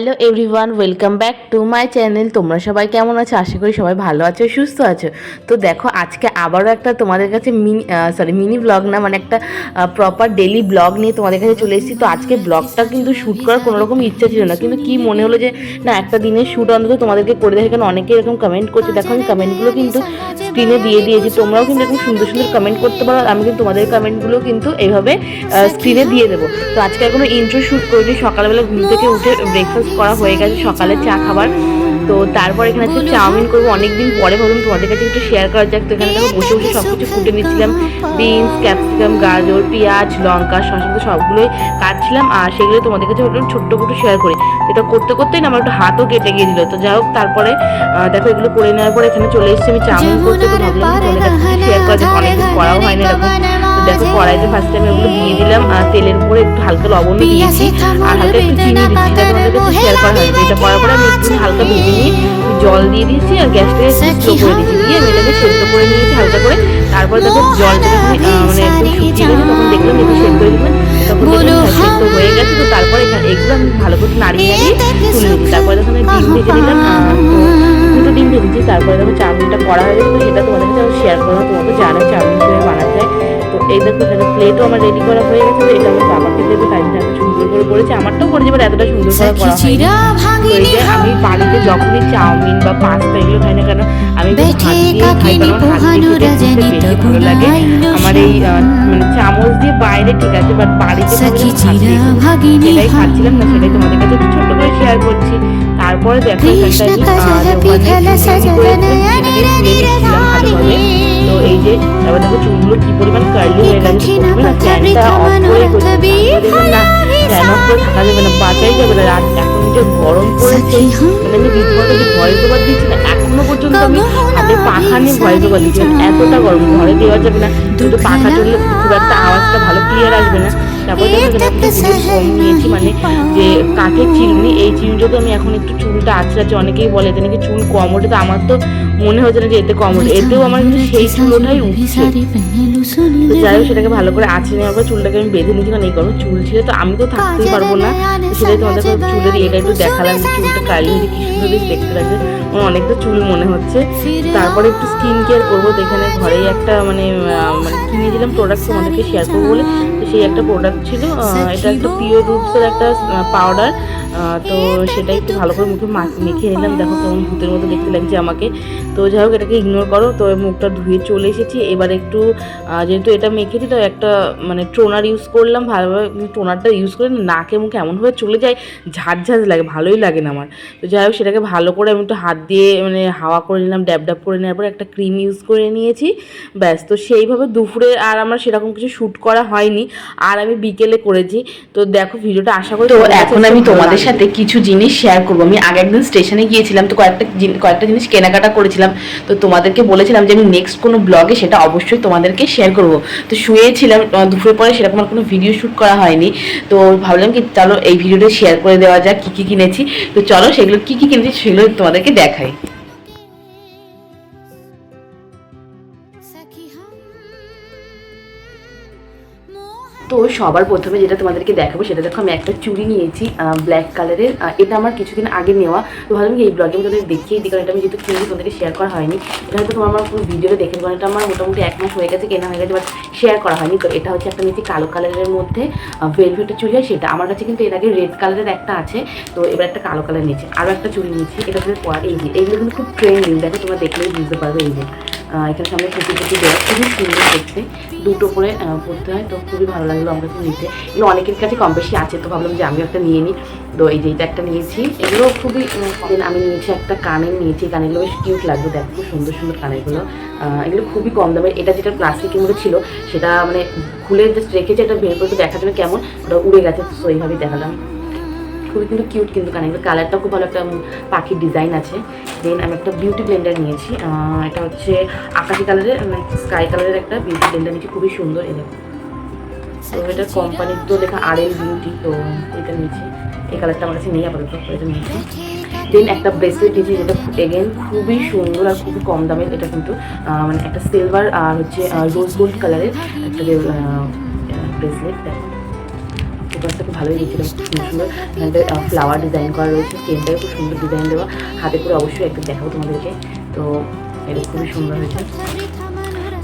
Hello everyone, welcome back to my channel. তোমরা সবাই কেমন আছো? আশা করি সবাই ভালো আছো, সুস্থ আছো। তো দেখো, আজকে আবারও একটা তোমাদের কাছে মিনি সরি মিনি ব্লগ না মানে একটা প্রপার ডেলি ব্লগ নিয়ে তোমাদের কাছে চলে এসেছি। তো আজকে ব্লগটা কিন্তু শ্যুট করার কোনো রকম ইচ্ছা ছিল না। কিন্তু কি মনে হলো যে, না, একটা দিনের শ্যুট অন্তত তোমাদেরকে করে দেখে, কারণ অনেকে এরকম কমেন্ট করছে। দেখো, আমি কমেন্টগুলো কিন্তু স্ক্রিনে দিয়ে দিয়েছি। তোমরাও কিন্তু এরকম সুন্দর সুন্দর কমেন্ট করতে পারো, আর আমি কিন্তু তোমাদের কমেন্টগুলো কিন্তু এইভাবে স্ক্রিনে দিয়ে দেবো। তো আজকে এখনও ইন্ট্রো শ্যুট করিনি, সকালবেলা ঘুম থেকে উঠে ব্রেকফাস্ট করা হয়ে গেছে, সকালে চা খাবার। তো তারপর এখানে হচ্ছে চাউমিন করব, অনেকদিন পরে ভাবলাম তোমাদের কাছে একটু শেয়ার করা যাক। তো এখানে দেখো বসে বসে সব কিছু ফুটে নিচ্ছিলাম বিনস ক্যাপসিকাম গাজর, পেঁয়াজ, লঙ্কা, শসা সবগুলোই কাটছিলাম, আর সেগুলো তোমাদের কাছে ভাবলাম ছোট্ট করে শেয়ার করি। এটা করতে করতেই না আমার একটু হাতও কেটে গিয়েছিল। তো যাই হোক তারপরে দেখো এগুলো করে নেওয়ার পরে এখানে চলে এসেছি। আমি চাউমিন করতে তো ভাবলাম শেয়ার করা অনেকদিন করাও হয় না এরকম দেখো কড়াইতে ফার্স্ট টাইম এগুলো দিয়ে দিলাম আর তেলের উপরে একটু হালকা লবণ দিয়েছি আর হালকা একটু চিনি দিচ্ছি শেয়ার করা হয়নি। এটা করার পরে আমি একটু হালকা ভেজে নিয়ে জল দিয়ে দিয়েছি আর গ্যাসটাকে স্লো করে দিয়েছি। দিয়ে আমি এটাকে সেদ্ধ করে নিয়েছি হালকা করে। তারপরে দেখো জলটা মানে একদম শুকিয়ে গেছে তখন দেখলাম একটু সেদ্ধ করে দিলাম তখন সেদ্ধ আমি ভালো করে নাড়িয়ে নাড়িয়ে তুলে নিচ্ছি তারপরে যখন আমি ডিম ভেজে দিলাম। দুটো ডিম ভেজেছি তারপরে যখন চাউমিনটা করা হয়ে গেছে সেটা তোমাদের কাছে আমি শেয়ার করব তোমাকে জানো চাউমিন এই দেখো এখানে প্লেটও আমার রেডি করা হয়ে গেছে তো এটা আমার বাবাকে দেবো তাই এত সুন্দর করে করেছে। আমারটাও করেছে বাট এতটা সুন্দর করে করা হয়নি। আমি বাড়িতে যখনই চাউমিন বা পাস্তা এগুলো খাই না কেন আমি খাই কারণ আমার হাত দিয়ে খেতে বেশি ভালো লাগে। আমার এই মানে চামচ দিয়ে বাইরে ঠিক আছে বাট বাড়িতে। সেটাই খাচ্ছিলাম না সেটাই তোমাদের কাছে একটু ছোট্ট করে শেয়ার করছি। তারপরে দেখো যে তারপর দেখো চুলগুলো কি পরিমাণ কার্লি হয়ে গেছে প্রথমে না ফ্যানটা অফ করে না ফ্যান অফ করে থাকা যাবে না বাঁচাই যাবে না। রাত এখন যে গরম পড়েছে মানে আমি রীতিমতো যে দিচ্ছি না এখনও পর্যন্ত আমি হাতে পাখা নিয়ে ভয়েস ওভার দিচ্ছি। এতটা গরম ঘরে দেওয়া যাবে না। কিন্তু পাখা চললে খুব একটা আওয়াজটা ভালো ক্লিয়ার আসবে না। তারপর দেখো নিয়েছি মানে যে কাঠের চিরুনি তো আমি এখন একটু চুলটা আঁচড়াচ্ছি অনেকেই বলে এতে নাকি চুল কম ওঠে তো আমার তো মনে হচ্ছে না যে এতে কম ওঠে এতেও আমার কিন্তু সেই চুল ওঠাই উঠছে। তো যাই হোক সেটাকে ভালো করে আঁচড়ে নেওয়ার পর চুলটাকে আমি বেঁধে নিচ্ছি কারণ এই গরমে চুল ছিল তো আমি তো থাকতেই পারব না। সেটাই তোমাদের চুলের এটা একটু দেখালাম চুলটা কালি হয়েছে কি সুন্দর বেশ দেখতে লাগছে। আমার অনেকটা চুল মনে হচ্ছে। তারপরে একটু স্কিন কেয়ার করব তো এখানে ঘরেই একটা মানে মানে কিনেছিলাম প্রোডাক্ট তোমাদেরকে শেয়ার করব বলে। তো সেই একটা প্রোডাক্ট ছিল এটা একটা পিওর রুটসের একটা পাউডার তো সেটা একটু ভালো করে মুখে মেখে নিলাম। দেখো কেমন ভূতের মতো দেখতে লাগছে আমাকে। তো যাই হোক এটাকে ইগনোর করো। তো মুখটা ধুয়ে চলে এসেছি। এবার একটু যেহেতু এটা মেখেছি তো একটা মানে টোনার ইউজ করলাম ভালোভাবে টোনারটা ইউজ করে নাকে মুখে এমনভাবে চলে যায় ঝাঁঝ লাগে ভালোই লাগে না আমার। তো যাই হোক সেটাকে ভালো করে আমি একটু হাত দিয়ে মানে হাওয়া করে নিলাম ড্যাব ড্যাব করে নেওয়ার পর একটা ক্রিম ইউজ করে নিয়েছি ব্যাস। তো সেইভাবে দুপুরে আর আমার সেরকম কিছু শ্যুট করা হয়নি আর আমি বিকেলে করেছি। তো দেখো ভিডিওটা আশা করি তো এখন আমি তোমাদের সাথে কিছু জিনিস শেয়ার করব। আমি আগে একদিন স্টেশনে গিয়েছিলাম তো কয়েকটা কয়েকটা জিনিস কেনাকাটা করেছিলাম। তো তোমাদেরকে বলেছিলাম যে আমি নেক্সট কোনো ব্লগে সেটা অবশ্যই তোমাদেরকে শেয়ার করব। তো শুয়েছিলাম দুপুরের পরে সেরকম আর কোনো ভিডিও শ্যুট করা হয়নি। তো ভাবলাম কি চলো এই ভিডিওটা শেয়ার করে দেওয়া যাক, কী কী কিনেছি। তো চলো সেগুলো, কী কী কিনেছি সেগুলো তোমাদেরকে দেখাই। তো সবার প্রথমে যেটা তোমাদেরকে দেখাবো সেটা দেখো, আমি একটা চুড়ি নিয়েছি ব্ল্যাক কালারের এটা আমার কিছুদিন আগে নেওয়া। তো ভাবলাম এই ব্লগে আমি তোদের দেখিয়ে দিই, কারণ এটা আমি যেহেতু কিনে তোমাদেরকে শেয়ার করা হয়নি। এটা হয়তো তোমার আমার ভিডিওতে দেখে কারণ এটা আমার মোটামুটি এক মাস হয়ে গেছে কেনা হয়ে গেছে বাট শেয়ার করা হয়নি। তো এটা হচ্ছে একটা নিয়েছি কালো কালারের মধ্যে ভেলভেটের চুড়ি হয় সেটা আমার কাছে কিন্তু এর আগে রেড কালারের একটা আছে, তো এবার একটা কালো কালার নিয়েছি। আরও একটা চুড়ি নিয়েছি, এটা হচ্ছে পরা এই এইগুলো কিন্তু খুব ট্রেন্ডিং দেখো তোমরা দেখলেই বুঝতে পারবে এই যে। এখানে সামনে কুচি কুচি দেওয়া খুবই সুন্দর দেখতে। দুটো করে পড়তে হয়, তো খুবই ভালো লাগল আমার কাছে নিতে। এগুলো অনেকের কাছে কম বেশি আছে, তো ভাবলাম যে আমিও একটা নিয়ে নিই। তো এই যে এটা একটা নিয়েছি। এগুলো খুবই আমি নিয়েছি, একটা কানের নিয়েছি। কানেরগুলো বেশ কিউট লাগবে, দেখো খুব সুন্দর সুন্দর কানেরগুলো। এগুলো খুবই কম দামে। এটা যেটা প্লাস্টিকের মধ্যে ছিল, সেটা মানে খুলে জাস্ট রেখেছে, এটা বের করে দেখার জন্য কেমন, ওটা উড়ে গেছে, তো এইভাবেই দেখালাম। খুবই কিন্তু কিউট কিন্তু কানেরগুলো কালারটা খুব ভালো একটা পাখির ডিজাইন আছে। দেন আমি একটা বিউটি ব্লেন্ডার নিয়েছি। এটা হচ্ছে আকাশি কালারের স্কাই কালারের একটা বিউটি ব্লেন্ডার নিয়েছি। খুবই সুন্দর এই দেখো। তো এটা কোম্পানির তো লেখা আর এল বিউটি তো এটা নিয়েছি। এই কালারটা আমার কাছে নেই আপাতত তো এটা নিয়েছি। দেন একটা ব্রেসলেট নিয়েছি যেটা এগেন খুবই সুন্দর আর খুবই কম দামের এটা কিন্তু মানে একটা সিলভার আর হচ্ছে রোজ গোল্ড কালারের একটা ব্রেসলেট দেখো। কাজটা খুব ভালোই দিয়েছিল। খুব সুন্দর ফ্লাওয়ার ডিজাইন করা রয়েছে চেনটায় খুব সুন্দর ডিজাইন দেওয়া। হাতে করে অবশ্যই একটু দেখাবো তোমাদেরকে। তো এটা খুবই সুন্দর হয়েছে।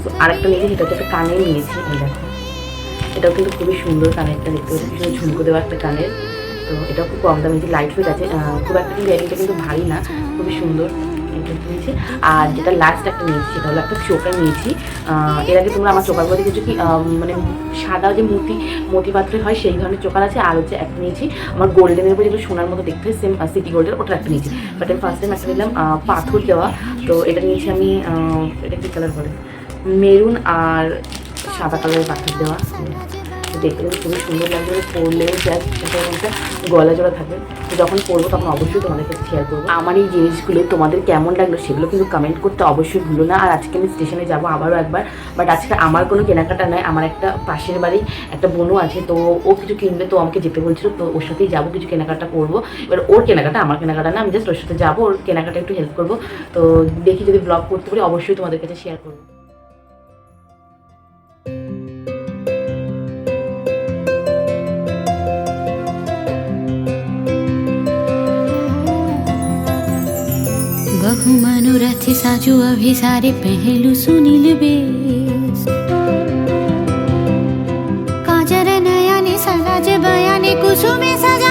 তো আরেকটা নিয়েছি, সেটা হচ্ছে একটা কানের নিয়েছি, এই দেখো। এটাও কিন্তু খুবই সুন্দর কানেরটা দেখতে পাচ্ছি ভীষণ ঝুমকো দেওয়া একটা কানের। তো এটাও খুব কম দামে লাইট ওয়েট আছে। খুব একটা কিন্তু ইয়ারিংটা কিন্তু ভারী না, খুবই সুন্দর। এটা নিয়েছি আর যেটা লাস্ট একটা নিয়েছি, সেটা হলো একটা চোকার নিয়েছি। এর আগে তোমরা আমার চোকারগুলো দেখেছ কি মানে সাদা যে মতি মতি পাত্রের হয়, সেই ধরনের চোকার আছে। আর হচ্ছে একটা নিয়েছি, আমার গোল্ডেনের উপর যেগুলো সোনার মতো দেখতে সেম সিটি গোল্ডের ওটা একটা নিয়েছি। বাট আমি ফার্স্ট টাইম একটা নিলাম পাথর দেওয়া। তো এটা নিয়েছি আমি এটা কি কালার বলে? মেরুন আর সাদা কালারের পাথর দেওয়া। দেখতে কিন্তু খুবই সুন্দর লাগবে পরলেও জাস্ট গলা জোড়া থাকবে। তো যখন পরবো তখন অবশ্যই তোমাদের কাছে শেয়ার করব। আমার এই জিনিসগুলো তোমাদের কেমন লাগল সেগুলো কিন্তু কমেন্ট করতে অবশ্যই ভুলো না। আর আজকে আমি স্টেশনে যাব আবারও একবার। বাট আজকে আমার কোনো কেনাকাটা নয়, আমার একটা পাশের বাড়ি একটা বোনও আছে, তো ও কিছু কিনবে, তো আমাকে যেতে বলছিল, তো ওর সাথেই যাব, কিছু কেনাকাটা করব। এবার ওর কেনাকাটা আমার কেনাকাটা না, আমি জাস্ট ওর সাথে যাব, ওর কেনাকাটা একটু হেল্প করব। তো দেখি যদি ব্লগ করতে পারি, অবশ্যই তোমাদের কাছে শেয়ার করব। बहु मनोरथ साजु अभिसारे पहलु सुनिल बेस काजर नयने सराज बयाने कुसुमे सजानु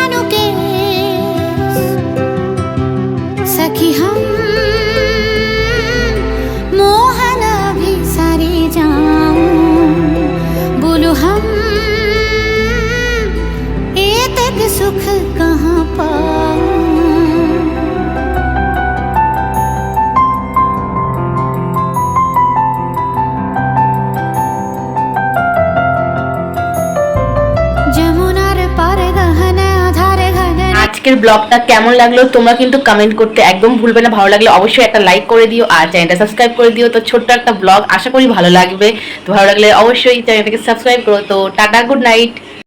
আজকের ব্লগটা কেমন লাগল তোমরা কিন্তু কমেন্ট করতে একদম ভুলবে না। ভালো লাগলে অবশ্যই একটা লাইক করে দিও আর চ্যানেলটা সাবস্ক্রাইব করে দিও। তো ছোট্ট একটা ব্লগ আশা করি ভালো লাগবে। তো ভালো লাগলে অবশ্যই চ্যানেলটাকে সাবস্ক্রাইব করো। তো টাটা গুড নাইট